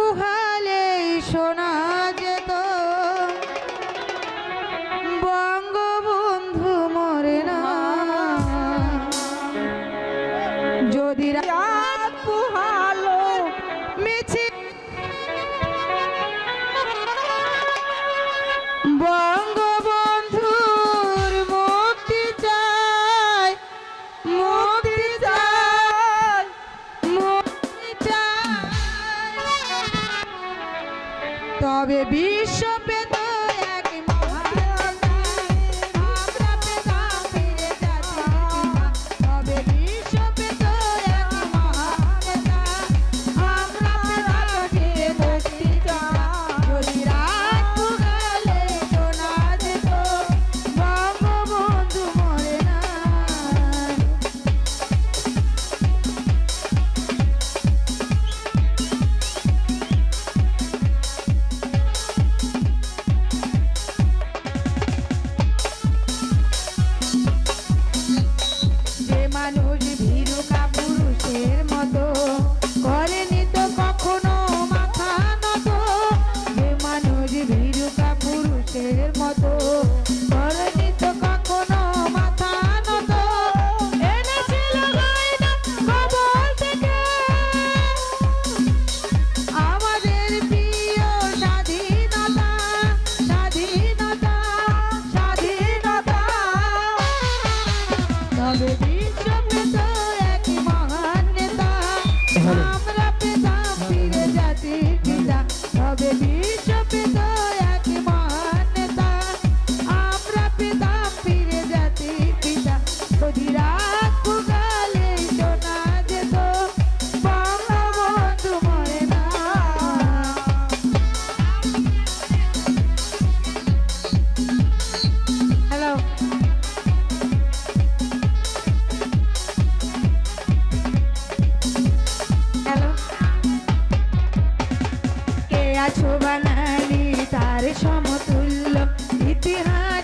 পুহালে শোনা যেত। বঙ্গবন্ধু মরে না। যদি রাত পুহালো মিছিল বঙ্গবন্ধুর মুক্তি চাই। তবে বিশ্ব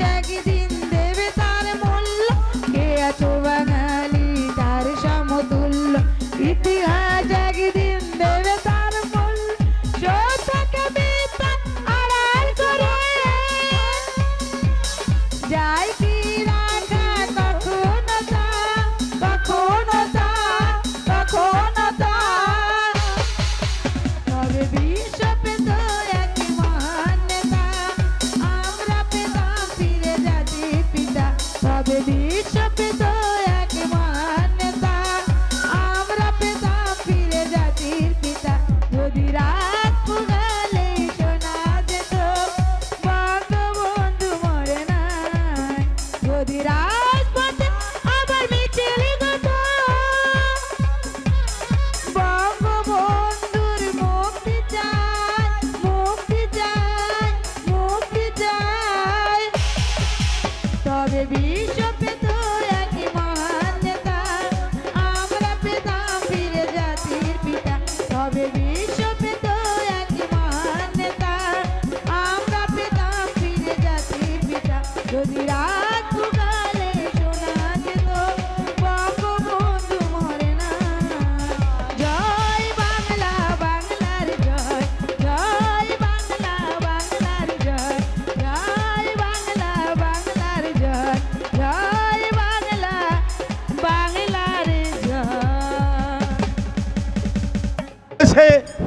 Jaggedy যদি রাজপথে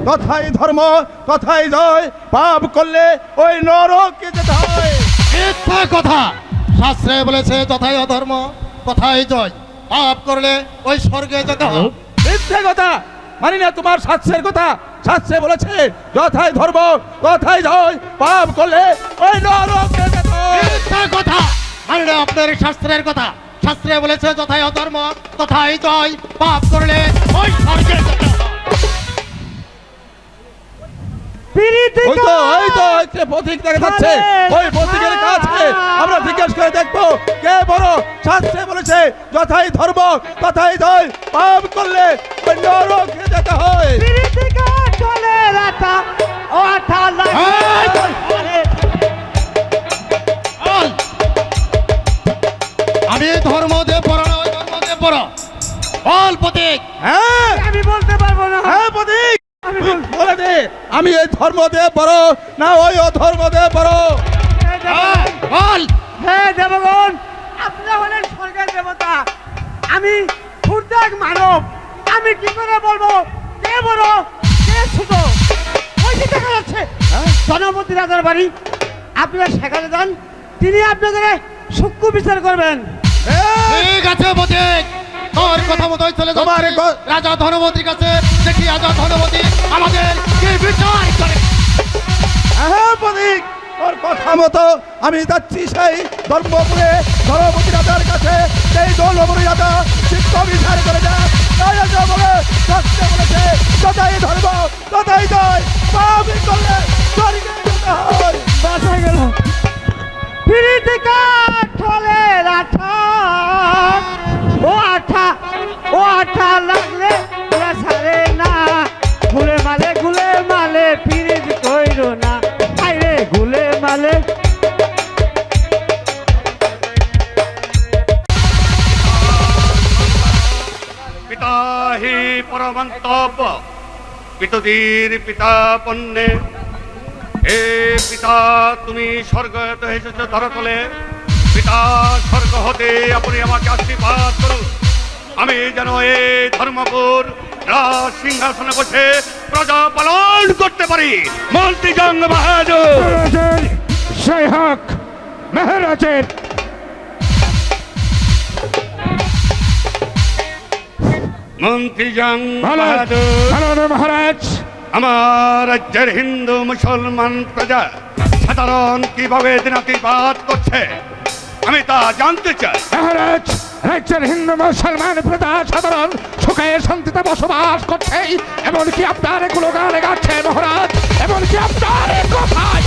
তথাই ধর্ম তথাই জয়। পাপ করলে ওই নরকে যেতে হয়। মিথ্যা কথা। শাস্ত্রে বলেছে যথাই অধর্ম তথাই জয়। পাপ করলে ওই স্বর্গে যেতে হবে মিথ্যে কথা। মানি না তোমার শাস্ত্রের কথা। শাস্ত্রে বলেছে যথাই ধর্ম তথাই জয়। পাপ করলে ওই নরকে যেতে হয়। মিথ্যা কথা। মানে না আপনার শাস্ত্রের কথা। শাস্ত্রে বলেছে যথাই অধর্ম তথাই জয়। পাপ করলে ওই স্বর্গে যেতে ওই তো ওই তো একটা দেখা যাচ্ছে। ওই প্রতীকের কাছে আমরা জিজ্ঞেস করে দেখব কে বড় শাস্ত্রে বলেছে যথাই ধর্ম তথাই জয় পাপ করলে নরকে যেতে হয়। এই, বল। আমি ধর্ম দিয়ে পড়ো না ওই ধর্ম পড়ো। বল প্রতীক হ্যাঁ আমি বলতে পারব না। হ্যাঁ প্রতীক আমি বলে দে। আমি এই ধর্ম দিয়ে বড় না ওই অধর্ম দিয়ে বড় হে হ্যাঁ, দেবগণ, দেবগণ আপনি হলেন স্বর্গের দেবতা। আমি ক্ষুদ্র মানব। আমি কি করে বলব? কে বড়? কে ছোট? ওই যে দেখা যাচ্ছে জনপতি রাজার বাড়ি। আপনারা সেখানে যান। তিনি আপনাদের সূক্ষ্ম বিচার করবেন। ঠিক আছে তোর কথা মতোই চলে তোমার রাজা ধনবতীর কাছে দেখি রাজা ধনবতী আমাদের কি বিচার করে? হ্যাঁ প্রতীক তোর কথা মতো আমি যাচ্ছি সেই ধর্মপুরে ধর্মপতি রাজার কাছে। সেই ধর্মপুরী রাজা শিক্ষা বিচার করে যা তাই রাজা বলে শাস্ত্রে বলেছে। তথাই ধর্ম তথাই জয় করলে স্বর্গে হয়। গেল। ফিরিতে কাঠলে আঠা ও পরমন্তব্য পিতদীর পিতা পণ্যে। হে পিতা, তুমি স্বর্গত এসেছ ধরতলে। পিতা, স্বর্গ হতে আপনি আমাকে আশীর্বাদ করুন। আমি যেন এই ধর্মপুর সিংহাসনে বসে প্রজা পালন করতে পারি। মন্ত্রী জঙ্গ বাহাদুর সেই হক, মহারাজের মন্ত্রী জং মহারাজ। আমার রাজ্যের হিন্দু মুসলমান প্রজা সাধারণ কীভাবে দিনাতিপাত করছে আমি তা জানতে চাই। মহারাজ রাজ্যের হিন্দু মুসলমান প্রজা সাধারণ সুখে শান্তিতে বসবাস করছে এমনকি আপনার এগুলো গানে গাচ্ছে মহারাজ এমনকি আপনার কথায়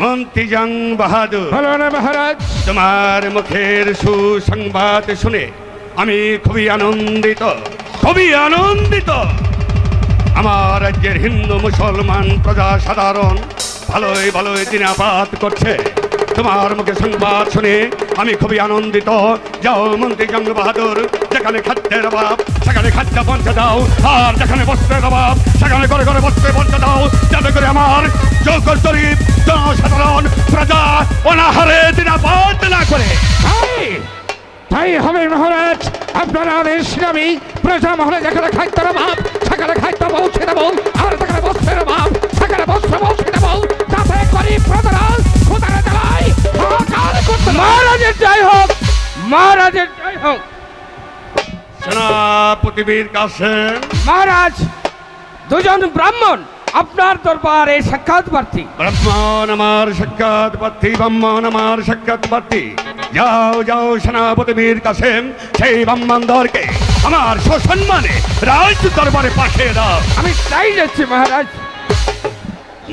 মন্ত্রী জং বাহাদুর। ভালো না মহারাজ? তোমার মুখের সুসংবাদ শুনে আমি খুবই আনন্দিত খুবই আনন্দিত। আমার রাজ্যের হিন্দু মুসলমান প্রজা সাধারণ ভালোই ভালোই দিনাপাত করছে। তোমার মুখে সংবাদ শুনে আমি খুবই আনন্দিত। যাও মন্ত্রী জঙ্গ বাহাদুর যেখানে খাদ্যের অভাব, সেখানে খাদ্য পৌঁছে দাও। আর যেখানে বস্ত্রের অভাব, সেখানে করে করে বস্ত্রে পৌঁছে দাও। যাতে করে আমার যোগ্য জনসাধারণ, প্রজা অনাহারে দিনাপাত না করে। তাই হবে মহারাজ। আপনার আমি প্রজা মহলে যেখানে খাদ্যের অভাব সেখানে খাদ্য পৌঁছে দেবো। আর যেখানে বস্ত্রের অভাব সেখানে বস্ত্র পৌঁছে দেবো। যাতে গরিব প্রজারা কোথায় জ্বালায় হাহাকার করতে মহারাজের জয় হোক মহারাজের জয় হোক। সেনাপতিবীর কাছে মহারাজ দুজন ব্রাহ্মণ আপনার দরবারে সাক্ষাৎ প্রার্থী। ব্রাহ্মণ আমার সাক্ষাৎ প্রার্থী ব্রাহ্মণ আমার সাক্ষাৎ প্রার্থী। যাও যাও সেনাপতিবীর কাছে সেই ব্রাহ্মণদেরকে আমার সসম্মানে রাজ দরবারে পাঠিয়ে দাও। আমি তাই যাচ্ছি মহারাজ।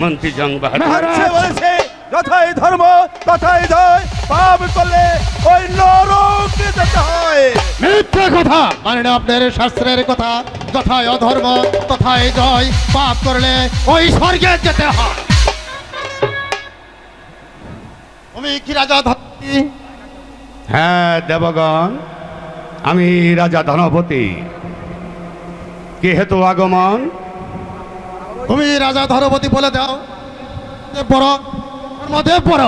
মন্ত্রী জং বাহাদুর। বলেছে যথাই ধর্ম তথাই জয় পাপ করলে ওই নরকে যেতে হয়। মিথ্যে কথা মানে না আপনার শাস্ত্রের কথা? যথায় অধর্ম তথায় জয় পাপ করলে ওই স্বর্গে যেতে হয়। তুমি কি রাজা ধনপতি হ্যাঁ দেবগণ আমি রাজা ধনপতি। কি হেতু আগমন? তুমি রাজা ধনপতি বলে দাও। দেব বড় ধর্মদেব বড়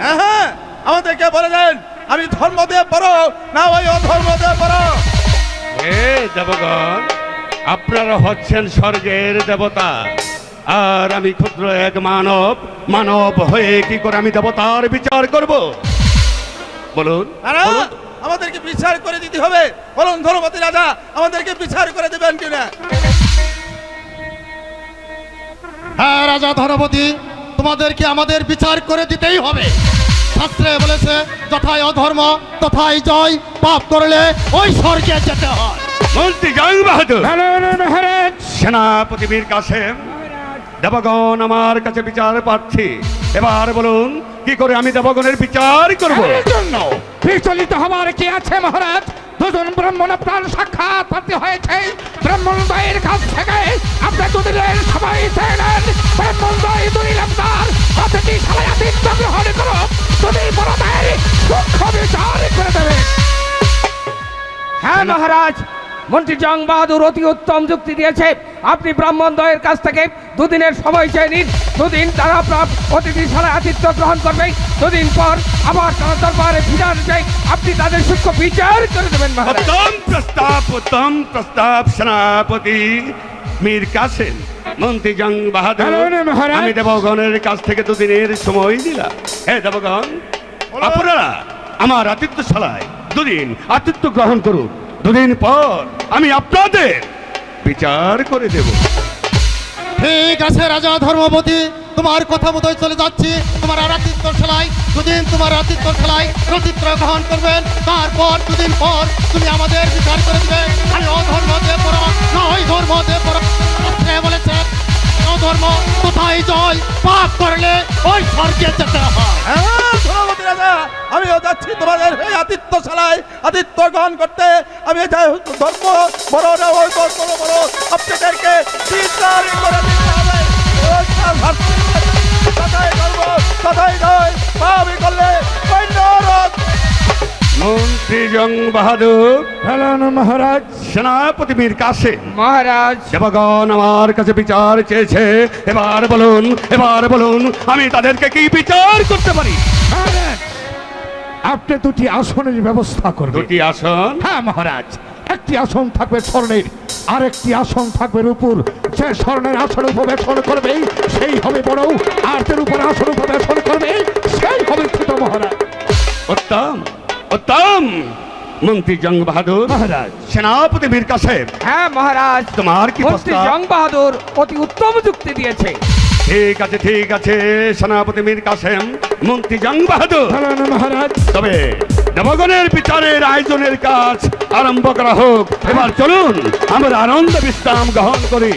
হ্যাঁ হ্যাঁ আমাদেরকে বলে দেন আমি ধর্ম দিয়ে বড় না ওই অধর্ম দিয়ে বড় হে দেবগণ আপনারা হচ্ছেন স্বর্গের দেবতা আর আমি ক্ষুদ্র এক মানব মানব হয়ে কি করে আমি দেবতার বিচার করব? বলুন। আমাদেরকে বিচার করে দিতে হবে। বলুন ধর্মপতি রাজা আমাদেরকে বিচার করে দেবেন কিনা? হ্যাঁ রাজা ধনপতি তোমাদেরকে আমাদের বিচার করে দিতেই হবে। শাস্ত্রে বলেছে যথায় অধর্ম তথায় জয় পাপ করলে ওই স্বর্গে যেতে হয়। মন্ত্রী জং বাহাদুর। না মহারাজ। কাছে দেবগণ আমার কাছে বিচার পাচ্ছি এবার বলুন কি করে আমি দেবগণের বিচার করব? এর জন্য? বিচলিত হবার কি আছে মহারাজ? দুজন ব্রাহ্মণ আপনার সাক্ষাৎ হয়েছে। ব্রাহ্মণ দয়ের কাছ থেকে আপনি দুদিনের সবাই চাইলেন ব্রাহ্মণ দয় দুদিন আপনার প্রতিটি সবাই আতিথ্য গ্রহণ করো দুদিন বড়দের সূক্ষ্ম বিচার করে দেবে। হ্যাঁ মহারাজ। মন্ত্রী জং বাহাদুর অতি উত্তম যুক্তি দিয়েছে। আপনি ব্রাহ্মণদ্বয়ের কাছ থেকে দুদিনের সময় চেয়ে নিন। দুদিন তারা আপনার অতিথিশালায় আতিথ্য গ্রহণ করবে দুদিন পর আবার তারা দরবারে ফিরে আসবে আপনি তাদের সূক্ষ্ম বিচার করে দেবেন উত্তম প্রস্তাব উত্তম প্রস্তাব সেনাপতি মীর কাসেম মন্ত্রী জং বাহাদুর হ্যালো, মহারাজ। আমি দেবগণের কাছ থেকে দুদিনের সময় দিলাম। হে দেবগণ আপনারা আমার আতিথ্যশালায় দুদিন আতিথ্য গ্রহণ করুন। দুদিন পর আমি আপনাদের বিচার করে দেব। ঠিক আছে, রাজা ধর্মপতি, তোমার কথা মতোই চলে যাচ্ছি। তোমার আরাতিত্ব খেলায় দুদিন তোমার আতিথ্য খেলায় প্রতিত্র গ্রহণ করবেন। তারপর দুদিন পর তুমি আমাদের বিচার করে দেবে। আমি অধর্ম দেব পড়া না ওই ধর্ম দেব বলেছে অধর্ম কোথায় জয় পাপ করলে ওই স্বর্গে যেতে হয় হ্যাঁ আমিও যাচ্ছি তোমাদের এই আতিথ্যশালায়। আতিথ্য গ্রহণ করতে আমি ধর্ম, বড় না ওই ধর্ম বড় আপনাদেরকে বিচার করে দিতে হবে। করলে মন্ত্রী জং বাহাদুর। হ্যালো মহারাজ। সেনাপতি মীর কাসেম মহারাজ। দেবগণ আমার কাছে বিচার চেয়েছে। এবার বলুন এবার বলুন আমি তাদেরকে কি বিচার করতে পারি? আপনি দুটি আসনের ব্যবস্থা করবেন। দুটি আসন? হ্যাঁ মহারাজ। একটি আসন থাকবে স্বর্ণের আর একটি আসন থাকবে রূপুর। যে স্বর্ণের আসন উপবেশন করবে সেই হবে বড়। আর তার উপর আসন উপবেশন করবে সেই হবে ছোট মহারাজ। উত্তম। উত্তম মন্ত্রী জং বাহাদুর মহারাজ সেনাপতি মীর কাসেম হ্যাঁ মহারাজ তোমার কি মন্ত্রী প্রস্তাব? জং বাহাদুর অতি উত্তম যুক্তি দিয়েছে ঠিক আছে ঠিক আছে সেনাপতি মীর কাসেম মন্ত্রী জং বাহাদুর মহারাজ তবে দেবগণের বিচারের আয়োজনের কাজ আরম্ভ করা হোক এবার চলুন আমরা আনন্দ বিশ্রাম গ্রহণ করি